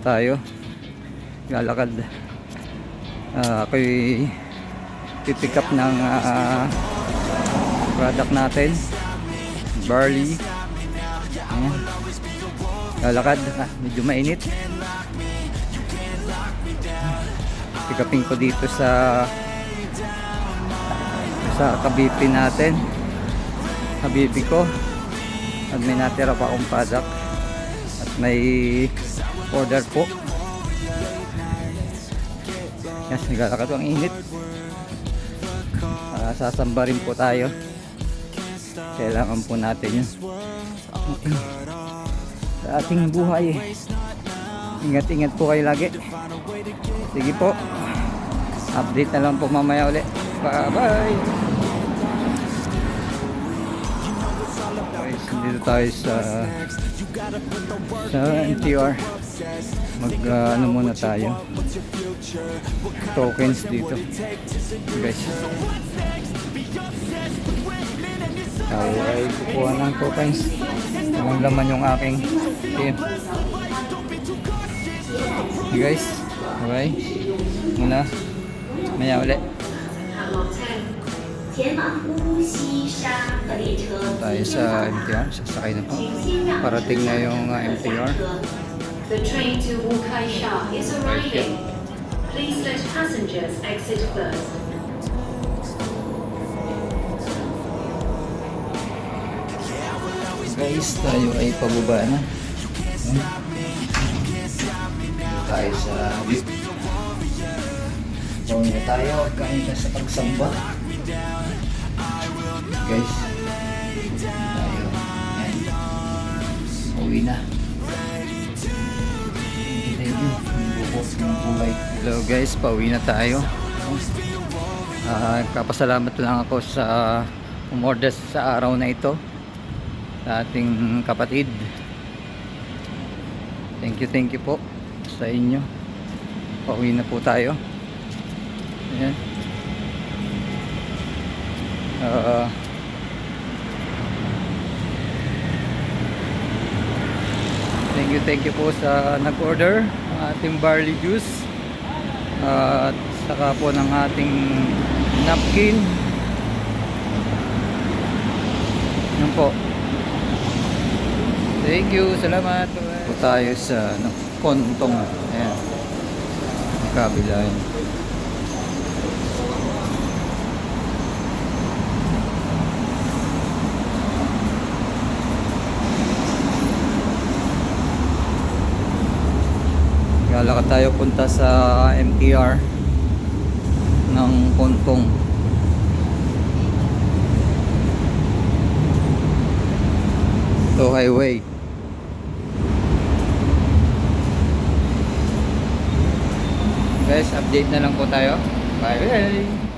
tayo. Lalakad. Ah, ako'y pipick up ng ah, product natin. Barley. Ayan. Lalakad. Ah, medyo mainit. Pick upin ko dito sa sa kabipi natin. Kabipi ko. At may natira pa akong product. At may order po. Yes, naglalakad ang init. Ah, sasamba rin po tayo. Kailangan po natin yun. Sa ating buhay. Ingat-ingat po kayo lagi. Sige po. Update na lang po mamaya ulit. Bye-bye! Guys, dito tayo sa sa NTR mag uh, ano muna tayo? Tokens dito. Guys. Tayo ay kukuha ng tokens. Ang laman yung aking team? Okay, guys okay. Muna. Maya ulit tayo sa MTR sasakay na po. Parating na yung ah, uh, MTR The train to Wukai Sha is arriving. Please let passengers exit first. Guys, tayo ay pababa na. Ayan. Tayo sa view. Na tayo. Kain na sa pagsamba. Guys. Tayo. Ayan. Pauwi na. Hello guys, pauwi na tayo. Ah, kapasalamat lang ako sa umorder sa araw na ito sa ating kapatid. Thank you, thank you po sa inyo. Pauwi na po tayo. Ayan. Ah, you, thank you po sa nag-order ng ating barley juice. at saka po ng ating napkin. Yan po. Thank you, salamat. Po tayo sa ano, kontong. Ayan. Kabila yun. Lalakad tayo punta sa MTR ng kontong. to highway. Guys update na lang po tayo. Bye bye